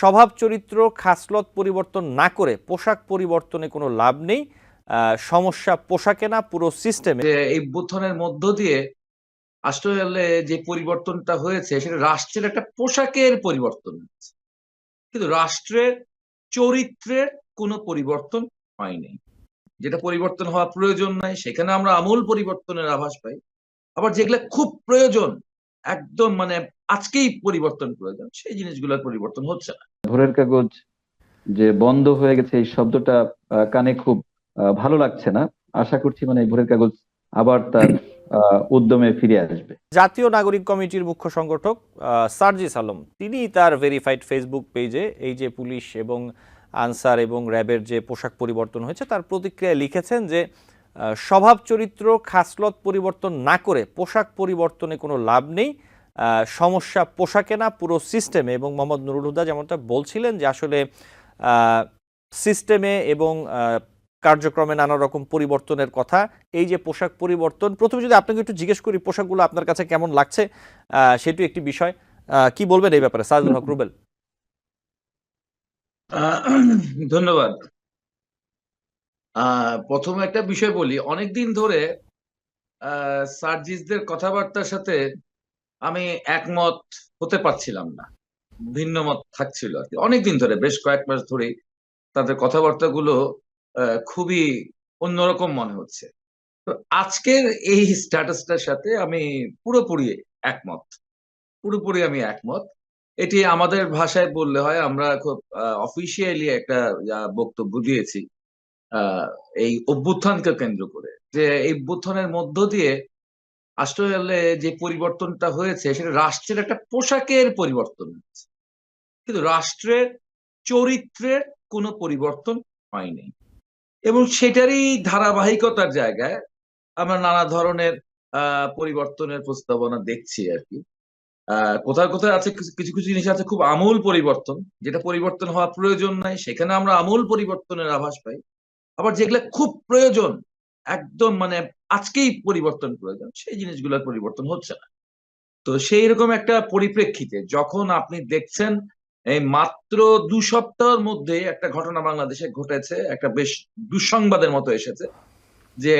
স্বভাব চরিত্র, খাসলত পরিবর্তন না করে পোশাক পরিবর্তনে কোনো লাভ নেই। সমস্যা পোশাকে না, পুরো সিস্টেমে এই বুথনের মধ্য দিয়ে আসলে যে পরিবর্তনটা হয়েছে, সেটা রাষ্ট্রের একটা পোশাকের পরিবর্তন হয়েছে। কিন্তু রাষ্ট্রের চরিত্রের কোনো পরিবর্তন হয়নি। যেটা পরিবর্তন হওয়া প্রয়োজন নাই, সেখানে আমরা আমূল পরিবর্তনের আভাস পাই। আবার যেগুলো খুব প্রয়োজন, একদম মানে আজকেই পরিবর্তন প্রয়োজন, সেই জিনিসগুলোর পরিবর্তন হচ্ছে না। ভোরের কাগজ যে বন্ধ হয়ে গেছে, এই শব্দটা কানে খুব ভালো লাগছে না। আশা করছি মানে ভোরের কাগজ আবার তার উদ্যমে ফিরে আসবে। জাতীয় নাগরিক কমিটির মুখ্য সংগঠক সার্জিস আলম, তিনি তার ভেরিফাইড ফেসবুক পেজে এই যে পুলিশ এবং আনসার এবং র্যাবের যে পোশাক পরিবর্তন হয়েছে, তার প্রতিক্রিয়ায় লিখেছেন যে স্বভাব চরিত্র খাসলত পরিবর্তন না করে পোশাক পরিবর্তনে কোনো লাভ নেই। সমস্যা পোশাকে না, পুরো সিস্টেমে এবং মোহাম্মদ নুরুল হুদা যেমনটা বলছিলেন যে আসলে সিস্টেমে এবং কার্যক্রমে নানা রকম পরিবর্তনের কথা। এই যে পোশাক পরিবর্তন, প্রথমে যদি আপনাকে একটু জিজ্ঞেস করি, পোশাকগুলো আপনার কাছে কেমন লাগছে? সেটিও একটি বিষয়। কি বলবেন এই ব্যাপারে? সাজুল হক রুবেল। ধন্যবাদ। প্রথমে একটা বিষয় বলি। অনেকদিন ধরে সার্জিসদের কথাবার্তার সাথে আমি একমত হতে পারছিলাম না। ভিন্ন মত থাকছিল আর কি। অনেকদিন ধরে, বেশ কয়েক মাস ধরেই তাদের কথাবার্তাগুলো খুবই অন্যরকম মনে হচ্ছে। তো আজকের এই স্ট্যাটাসটার সাথে আমি পুরোপুরি একমত। পুরোপুরি আমি একমত। এটি আমাদের ভাষায় বললে হয়, আমরা খুব অফিসিয়ালি একটা বক্তব্য দিয়েছি এই অভ্যুত্থানকে কেন্দ্র করে। যে এই অভ্যুত্থানের মধ্য দিয়ে আসলে যে পরিবর্তনটা হয়েছে, সেটা রাষ্ট্রের একটা পোশাকের পরিবর্তন হয়েছে। কিন্তু রাষ্ট্রের চরিত্রের কোনো পরিবর্তন হয়নি। এবং সেটারই ধারাবাহিকতার জায়গায় আমরা নানা ধরনের পরিবর্তনের প্রস্তাবনা দেখছি আর কি। আহ কোথায় কোথায় আছে কিছু কিছু জিনিস আছে খুব আমূল পরিবর্তন। যেটা পরিবর্তন হওয়া প্রয়োজন নাই, সেখানে আমরা আমূল পরিবর্তনের আভাস পাই। আবার যেগুলো খুব প্রয়োজন একদম মানে আজকেই পরিবর্তন প্রয়োজন সেই জিনিসগুলোর পরিবর্তন হচ্ছে না। তো সেই রকম একটা পরিপ্রেক্ষিতে যখন আপনি দেখছেন, এই মাত্র দু সপ্তাহের মধ্যে একটা ঘটনা বাংলাদেশে ঘটেছে, একটা বেশ দুঃসংবাদের মতো এসেছে, যে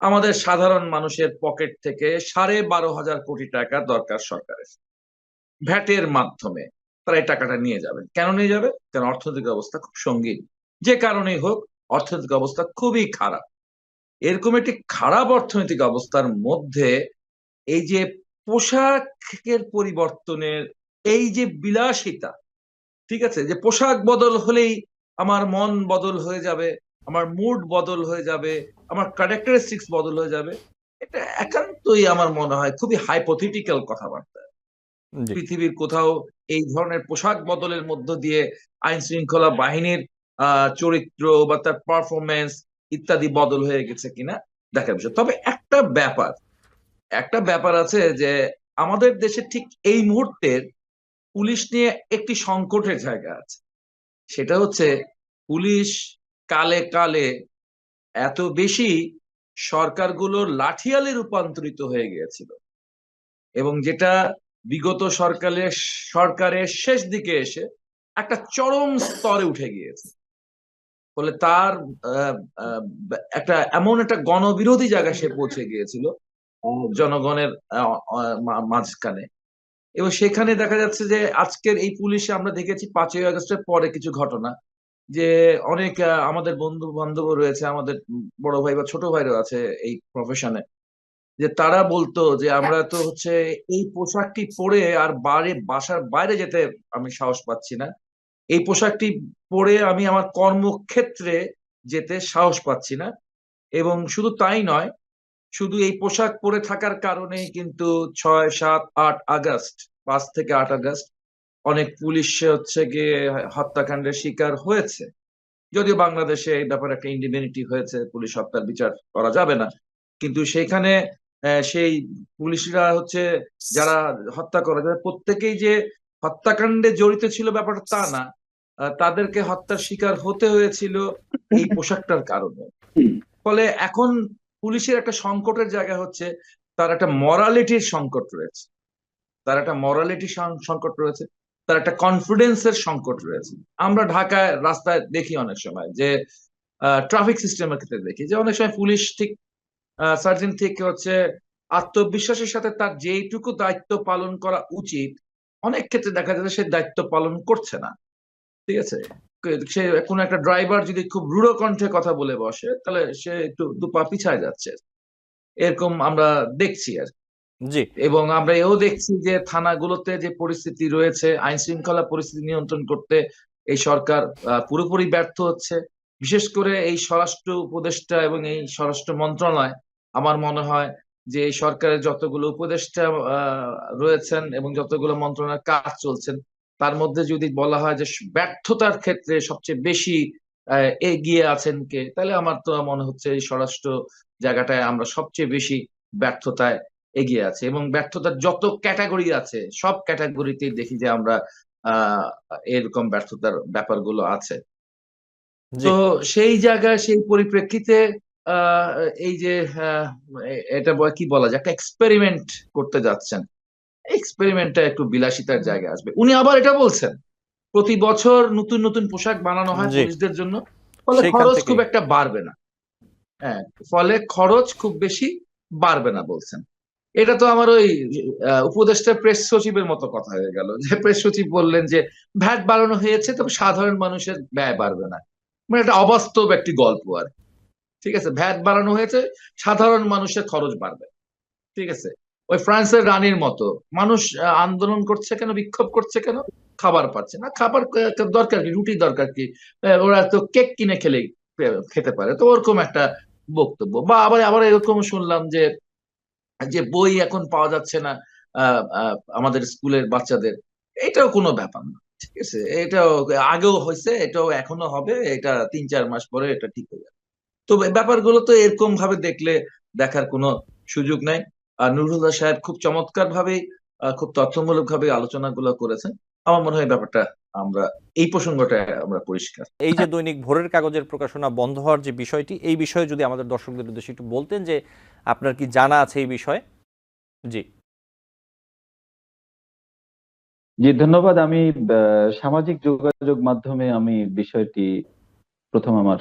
আমাদের সাধারণ মানুষের পকেট থেকে সাড়ে বারো হাজার কোটি টাকা দরকার সরকারের। ভ্যাটের মাধ্যমে তারা এই টাকাটা নিয়ে যাবেন। কেন নিয়ে যাবে কারণ অর্থনৈতিক অবস্থা খুব সঙ্গীন। যে কারণেই হোক, অর্থনৈতিক অবস্থা খুবই খারাপ। এরকম একটি খারাপ অর্থনৈতিক অবস্থার মধ্যে এই যে পোশাকের পরিবর্তনের এই যে বিলাসিতা ঠিক আছে? যে পোশাক বদল হলেই আমার মন বদল হয়ে যাবে আমার মুড বদল হয়ে যাবে আমার ক্যারেক্টারিস্টিক্স বদল হয়ে যাবে এটা একান্তই আমার মনে হয় খুবই হাইপোথেটিক্যাল কথাবার্তা। পৃথিবীর কোথাও এই ধরনের পোশাক বদলের মধ্য দিয়ে আইন শৃঙ্খলা বাহিনীর আহ, চরিত্র বা তার পারফরমেন্স ইত্যাদি বদল হয়ে গেছে কিনা, দেখার বিষয়। তবে একটা ব্যাপার একটা ব্যাপার আছে যে আমাদের দেশে ঠিক এই মুহূর্তের পুলিশ নিয়ে একটি সংকটের জায়গা আছে। সেটা হচ্ছে পুলিশ কালে কালে এত বেশি সরকারগুলোর লাঠিয়ালে রূপান্তরিত হয়ে গিয়েছিল এবং যেটা বিগত সরকারের সরকারের শেষ দিকে এসে একটা চরম স্তরে উঠে গিয়েছে। ফলে তার একটা এমন একটা গণবিরোধী জায়গায় সে পৌঁছে গিয়েছিল জনগণের মাঝখানে। এবং সেখানে দেখা যাচ্ছে যে আজকের এই পুলিশে আমরা দেখেছি পাঁচই আগস্টের পরে কিছু ঘটনা, যে অনেক আমাদের বন্ধু বান্ধব রয়েছে, আমাদের বড় ভাই বা ছোট ভাইরও আছে এই প্রফেশনে যে তারা বলতো যে আমরা তো হচ্ছে এই পোশাকটি পরে আর বাইরে বাসার বাইরে যেতে আমি সাহস পাচ্ছি না। এই পোশাকটি পরে আমি আমার কর্মক্ষেত্রে যেতে সাহস পাচ্ছি না এবং শুধু তাই নয়, শুধু এই পোশাক পরে থাকার কারণেই কিন্তু ছয়, সাত, আট আগস্ট, পাঁচ থেকে আট আগস্ট অনেক পুলিশ হচ্ছে গিয়ে হত্যাকাণ্ডের শিকার হয়েছে। যদিও বাংলাদেশে এই ব্যাপারে একটা ইন্ডিপেন্ডেন্টি হয়েছে, পুলিশ হত্যার বিচার করা যাবে না। কিন্তু সেখানে সেই পুলিশরা হচ্ছে যারা হত্যা করা যারা প্রত্যেকেই যে হত্যাকাণ্ডে জড়িত ছিল ব্যাপারটা তা না। তাদেরকে হত্যার শিকার হতে হয়েছিল এই পোশাকটার কারণে। ফলে এখন পুলিশের একটা সংকটের জায়গা হচ্ছে, তার একটা মরালিটির সংকট রয়েছে। তার একটা মরালিটি সংকট রয়েছে, তার একটা কনফিডেন্সের সংকট রয়েছে। আমরা ঢাকায় রাস্তায় দেখি অনেক সময় যে ট্রাফিক সিস্টেমের ক্ষেত্রে দেখি যে, অনেক সময় পুলিশ ঠিক সার্জন ঠিক হচ্ছে আত্মবিশ্বাসের সাথে তার যেইটুকু দায়িত্ব পালন করা উচিত অনেক ক্ষেত্রে দেখা যায় সে দায়িত্ব পালন করছে না। ঠিক আছে? সে কোনো একটা ড্রাইভার যদি খুব রূঢ় কণ্ঠে কথা বলে বসে তাহলে সে একটু দুপা পিছায় যাচ্ছে। এরকম আমরা দেখছি আর জি। এবং আমরা এও দেখছি যে থানাগুলোতে যে পরিস্থিতি রয়েছে আইন শৃঙ্খলা পরিস্থিতি নিয়ন্ত্রণ করতে এই সরকার পুরোপুরি ব্যর্থ হচ্ছে। বিশেষ করে এই স্বরাষ্ট্র উপদেষ্টা এবং এই স্বরাষ্ট্র মন্ত্রণালয় আমার মনে হয় যে সরকারের যতগুলো উপদেষ্টা রয়েছেন এবং যতগুলো মন্ত্রণালয়ের কাজ চলছেন তার মধ্যে যদি বলা হয় যে ব্যর্থতার ক্ষেত্রে সবচেয়ে বেশি এগিয়ে আছেন কে তাহলে আমার তো মনে হচ্ছে এই স্বরাষ্ট্র জায়গাটায় আমরা সবচেয়ে বেশি ব্যর্থতায় এগিয়ে আছে এবং ব্যর্থতার যত ক্যাটাগরি আছে সব ক্যাটাগরিতেই দেখি যে আমরা আহ এরকম ব্যর্থতার ব্যাপারগুলো আছে। তো সেই জায়গায় সেই পরিপ্রেক্ষিতে এই যে এটা কি বলা যায়? একটা এক্সপেরিমেন্ট করতে যাচ্ছেন। এক্সপেরিমেন্টটা একটু বিলাসিতার জায়গায় আসবে। উনি আবার এটা বলছেন প্রতি বছর নতুন নতুন পোশাক বানানো হয় পুলিশদের জন্য ফলে খরচ খুব একটা বাড়বে না। হ্যাঁ ফলে খরচ খুব বেশি বাড়বে না বলছেন। এটা তো আমার ওই উপদেষ্টা প্রেস সচিবের মতো কথা হয়ে গেল। যে প্রেস সচিব বললেন যে ভ্যাট বাড়ানো হয়েছে তবে সাধারণ মানুষের ব্যয় বাড়বে না। মানে একটা অবাস্তব একটি গল্প আর কি। ঠিক আছে ভ্যাট বাড়ানো হয়েছে সাধারণ মানুষের খরচ বাড়বে। ঠিক আছে ওই ফ্রান্সের রানীর মতো। মানুষ আন্দোলন করছে কেন বিক্ষোভ করছে কেন? খাবার পাচ্ছে না। খাবার দরকার কি? রুটি দরকার কি? ওরা তো কেক কিনে আহ, খেতে পারে। তো ওরকম একটা বক্তব্য। বা আবার আবার এরকম শুনলাম যে যে বই এখন পাওয়া যাচ্ছে না আমাদের স্কুলের বাচ্চাদের। এটাও কোনো ব্যাপার না। ঠিক আছে এটাও আগেও হয়েছে এটাও এখনও হবে এটা তিন চার মাস পরে এটা ঠিক হয়ে যাবে। তো ব্যাপারগুলো তো এরকম ভাবে দেখলে দেখার কোনো সুযোগ নাই। আর নুরুল্লাহ সাহেব খুব চমৎকার ভাবেই খুব তথ্যমূলক ভাবে আলোচনাগুলো করেছেন। আমার মনে হয় ব্যাপারটা আমরা এই প্রসঙ্গটা আমরা পরিষ্কার। এই যে দৈনিক ভোরের কাগজের প্রকাশনা বন্ধ হওয়ার যে বিষয়টি এই বিষয়ে যদি আমাদের দর্শকদের উদ্দেশ্যে একটু বলতেন যে আপনার কি জানা আছে এই বিষয়ে? জি। জি ধন্যবাদ। আমি আহ, সামাজিক যোগাযোগ মাধ্যমে আমি বিষয়টি প্রথম আমার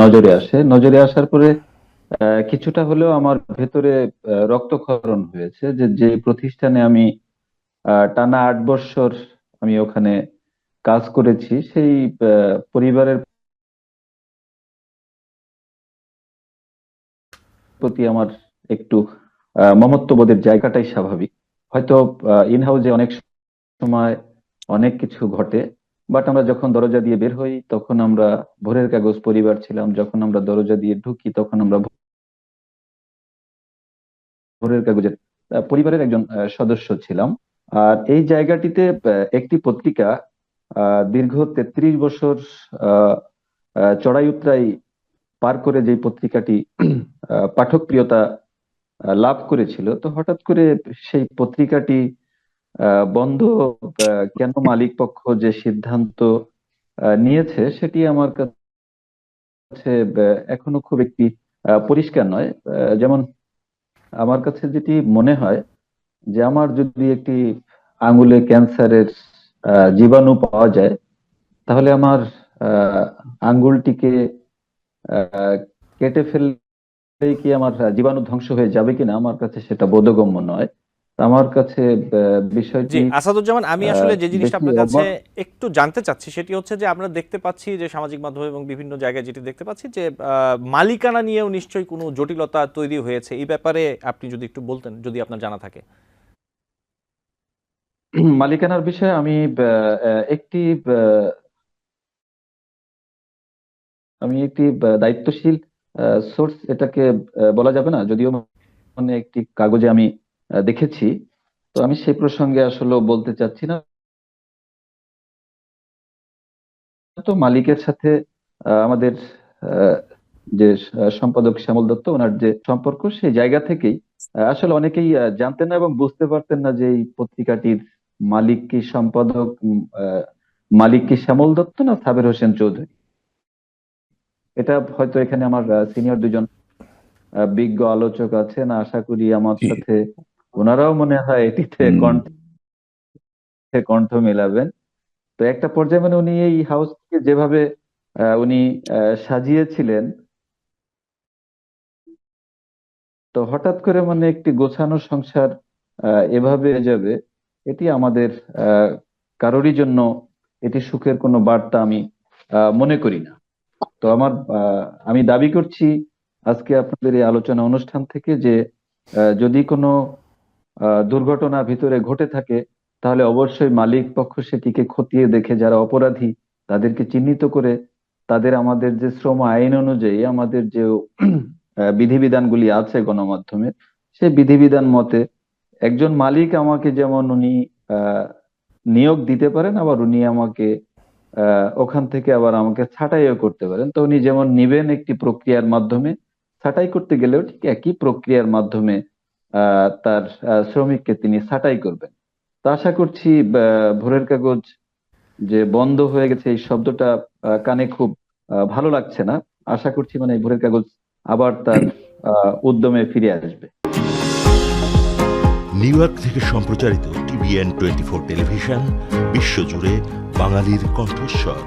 নজরে আসে। নজরে আসার পরে কিছুটা হলেও আমার ভেতরে রক্তক্ষরণ হয়েছে যে যে প্রতিষ্ঠানে আমি টানা আট বছর আমি ওখানে কাজ করেছি, সেই পরিবারের প্রতি আমার একটু মমত্ববোধের জায়গাটাই স্বাভাবিক। হয়তো ইন হাউসে অনেক সময় অনেক কিছু ঘটে বাট আমরা যখন দরজা দিয়ে বের হই তখন আমরা ভোরের কাগজ পরিবার ছিলাম। যখন আমরা দরজা দিয়ে ঢুকি তখন আমরা ভোরের কাগজের পরিবারের একজন সদস্য ছিলাম। আর এই জায়গাটিতে একটি পত্রিকা দীর্ঘ তেত্রিশ বছর চড়াই উতরাই পার করে যে পত্রিকাটি আহ, পাঠকপ্রিয়তা আহ, লাভ করেছিল তো হঠাৎ করে সেই পত্রিকাটি বন্ধ কেন মালিক পক্ষ যে সিদ্ধান্ত নিয়েছে সেটি আমার কাছে এখনও খুব একটি পরিষ্কার নয়। যেমন আমার কাছে যেটি মনে হয় যে আমার যদি একটি আঙুলে ক্যান্সারের জীবাণু পাওয়া যায়, তাহলে আমার আঙ্গুলটিকে কেটে ফেললেই কি আমার জীবাণু ধ্বংস হয়ে যাবে কিনা? আমার কাছে সেটা বোধগম্য নয়। আমার কাছে বিষয়টি আসাদুজ্জামান আমি আসলে যে জিনিসটা আপনার কাছে একটু জানতে চাচ্ছি সেটি হচ্ছে যে আমরা দেখতে পাচ্ছি যে সামাজিক মাধ্যমে এবং বিভিন্ন জায়গায় যেটি দেখতে পাচ্ছি যে মালিকানা নিয়েও নিশ্চয়ই কোনো জটিলতা তৈরি হয়েছে। এই ব্যাপারে আপনি যদি একটু বলতেন যদি আপনার জানা থাকে। মালিকানার বিষয়ে আমি একটি আমি একটি দায়িত্বশীল সোর্স এটাকে বলা যাবে না যদিও মানে একটি কাগজে আমি দেখেছি। তো আমি সেই প্রসঙ্গে আসলে বলতে চাচ্ছি না। তো মালিকের সাথে আমাদের যে সম্পাদক শ্যামল দত্ত ওনার যে সম্পর্ক সেই জায়গা থেকেই আসলে অনেকেই জানতেন না এবং বুঝতে পারতেন না যে এই পত্রিকাটির মালিক কি সম্পাদক মালিক কি শ্যামল দত্ত না সাবের হোসেন চৌধুরী? এটা হয়তো এখানে আমার সিনিয়র দুজন বিজ্ঞ আলোচক আছেন। আশা করি আমার সাথে ওনারাও মনে হয় এটিতে। কন্ঠ কণ্ঠ মেলাবেন তো একটা পর্যায়ে মানে উনি এই হাউসকে যেভাবে উনি সাজিয়েছিলেন তো হঠাৎ করে মানে একটি গোছানো সংসার এভাবে যাবে এটি আমাদের আহ, কারোরই জন্য এটি সুখের কোনো বার্তা আমি আহ, মনে করি না তো আমার আহ, আমি দাবি করছি আজকে আপনাদের এই আলোচনা অনুষ্ঠান থেকে যে আহ, যদি কোনো দুর্ঘটনা ভিতরে ঘটে থাকে, তাহলে অবশ্যই মালিক পক্ষ সেটিকে খতিয়ে দেখে, যারা অপরাধী, তাদেরকে চিহ্নিত করে তাদের আমাদের যে শ্রম আইন অনুযায়ী আমাদের যে বিধিবিধানগুলি আছে গণমাধ্যমে সে বিধিবিধান মতে একজন মালিক আমাকে যেমন উনি নিয়োগ দিতে পারেন, আবার উনি আমাকে ওখান থেকে আবার আমাকে ছাঁটাইও করতে পারেন। তো উনি যেমন নিবেন একটি প্রক্রিয়ার মাধ্যমে, ছাঁটাই করতে গেলেও ঠিক একই প্রক্রিয়ার মাধ্যমে তার শ্রমিককে তিনি ছাঁটাই করবেন। তো আশা করছি ভোরের কাগজ যে বন্ধ হয়ে গেছে, এই শব্দটা কানে খুব ভালো লাগছে না। আশা করছি মানে ভোরের কাগজ আবার তার উদ্যমে ফিরে আসবে। নিউ ইয়র্ক থেকে সম্প্রচারিত টিভিএন টোয়েন্টি ফোর টেলিভিশন, বিশ্বজুড়ে বাঙালির কণ্ঠস্বর।